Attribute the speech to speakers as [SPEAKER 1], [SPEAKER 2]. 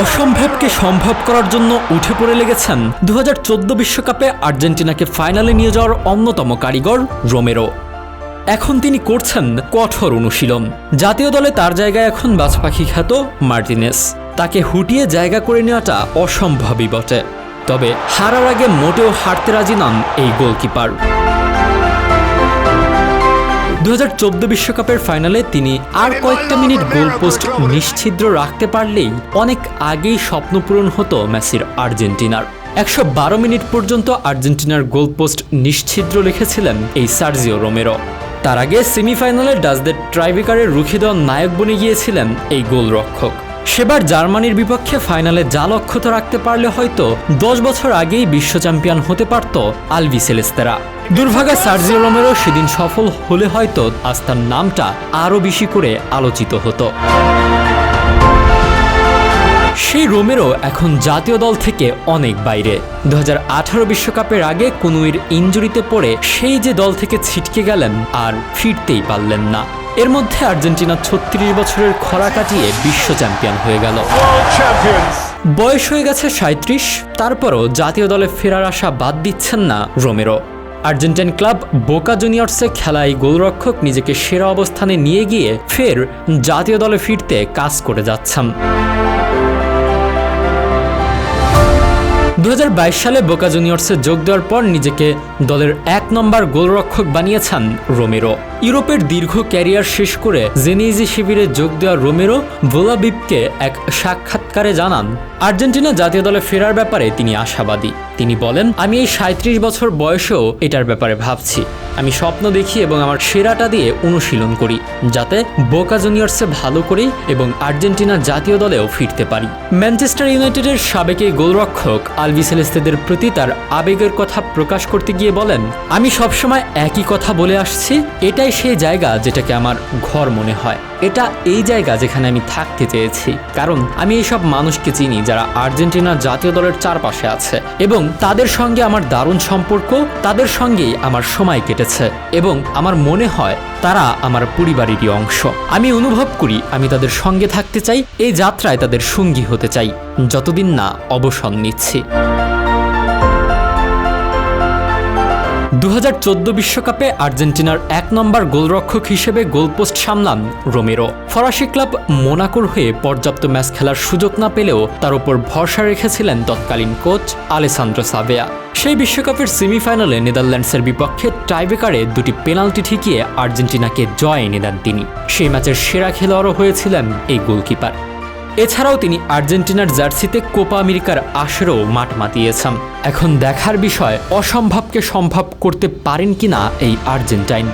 [SPEAKER 1] অসম্ভবকে সম্ভব করার জন্য উঠে পড়ে লেগেছেন দু বিশ্বকাপে আর্জেন্টিনাকে ফাইনালে নিয়ে যাওয়ার অন্যতম কারিগর রোমেরো। এখন তিনি করছেন কঠোর অনুশীলন। জাতীয় দলে তার জায়গায় এখন বাজপাখি খ্যাত মার্টিনেস। তাকে হুটিয়ে জায়গা করে নেওয়াটা অসম্ভবই বটে। তবে হারার আগে মোটেও হারতে রাজি নন এই গোলকিপার। দু বিশ্বকাপের ফাইনালে তিনি আর কয়েকটা মিনিট গোল পোস্ট নিশ্ছিদ্র রাখতে পারলেই অনেক আগেই স্বপ্ন পূরণ হতো মেসির আর্জেন্টিনার। একশো বারো মিনিট পর্যন্ত আর্জেন্টিনার গোল পোস্ট নিশ্ছিদ্র লিখেছিলেন এই সার্জিও রোমেরো। তার আগে সেমিফাইনালে ডাচদের ট্রাইবেকারে রুখে দেওয়া নায়ক বনে গিয়েছিলেন এই গোলরক্ষক। সেবার জার্মানির বিপক্ষে ফাইনালে যা লক্ষ্যত রাখতে পারলে হয়তো দশ বছর আগেই বিশ্ব চ্যাম্পিয়ন হতে পারত আলভি সেলেস্তেরা। দুর্ভাগা সার্জিও রোমেরও সেদিন সফল হলে হয়তো আস্তার নামটা আরও বেশি করে আলোচিত হতো। রোমেরো এখন জাতীয় দল থেকে অনেক বাইরে। দু বিশ্বকাপের আগে কুনুইর ইঞ্জুরিতে পড়ে সেই যে দল থেকে ছিটকে গেলেন আর ফিরতেই পারলেন না। এর মধ্যে আর্জেন্টিনা ছত্রিশ বছরের খরা কাটিয়ে বিশ্ব চ্যাম্পিয়ন হয়ে গেল। বয়স হয়ে গেছে সাঁত্রিশ তারপরও জাতীয় দলে ফেরার আশা বাদ দিচ্ছেন না রোমেরো আর্জেন্টাইন ক্লাব বোকা জুনিয়র্সে খেলায় গোলরক্ষক নিজেকে সেরা অবস্থানে নিয়ে গিয়ে ফের জাতীয় দলে ফিরতে কাজ করে যাচ্ছেন। দু হাজার বাইশ সালে বোকা জুনিয়র্সে যোগ দেওয়ার পর নিজেকে দলের এক নম্বর গোলরক্ষক বানিয়েছেন রোমেরো। ইউরোপের দীর্ঘ ক্যারিয়ার শেষ করে জেনিজি শিবিরে যোগ দেওয়া রোমেরো ভোলাবিপকে এক সাক্ষাৎকারে জানান। আর্জেন্টিনা জাতীয় দলে ফেরার ব্যাপারে তিনি আশাবাদী। তিনি বলেন, আমি এই সাঁত্রিশ বছর বয়সেও এটার ব্যাপারে ভাবছি। আমি স্বপ্ন দেখি এবং আমার সেরাটা দিয়ে অনুশীলন করি, যাতে বোকা জুনিয়র্সে ভালো করি এবং আর্জেন্টিনা জাতীয় দলেও ফিরতে পারি। ম্যানচেস্টার ইউনাইটেডের সাবেক এই গোলরক্ষক আলভি সেলেস্তেদের প্রতি তার আবেগের কথা প্রকাশ করতে গিয়ে বলেন, আমি সবসময় একই কথা বলে আসছি, এটাই সেই জায়গা যেটাকে আমার ঘর মনে হয়। এটা এই জায়গা যেখানে আমি থাকতে চেয়েছি। কারণ আমি এইসব মানুষকে চিনি যারা আর্জেন্টিনা জাতীয় দলের চারপাশে আছে। এবং তাদের সঙ্গে আমার দারুণ সম্পর্ক, তাদের সঙ্গেই আমার সময় কেটেছে। এবং আমার মনে হয় তারা আমার পরিবারেরই অংশ। আমি অনুভব করি আমি তাদের সঙ্গে থাকতে চাই, এই যাত্রায় তাদের সঙ্গী হতে চাই। যতদিন না অবসর নিচ্ছি। দু বিশ্বকাপে আর্জেন্টিনার এক নম্বর গোলরক্ষক হিসেবে গোলপোস্ট সামলান রোমেরো। ফরাসি ক্লাব মোনাকোর হয়ে পর্যাপ্ত ম্যাচ খেলার সুযোগ না পেলেও তার উপর ভরসা রেখেছিলেন তৎকালীন কোচ আলেসান্দ্রো সাভেয়া সেই বিশ্বকাপের সেমিফাইনালে নেদারল্যান্ডসের বিপক্ষে টাইব্রেকারে দুটি পেনাল্টি ঠেকিয়ে আর্জেন্টিনাকে জয় এনে দেন তিনি। সেই ম্যাচের সেরা খেলোয়াড়ও হয়েছিলেন এই গোলকিপার। এছাড়াও তিনি আর্জেন্টিনার জার্সিতে কোপা আমেরিকার আসরেও মাঠ মাতিয়েছেন। এখন দেখার বিষয়, অসম্ভবকে সম্ভব করতে পারেন কিনা এই আর্জেন্টাইন।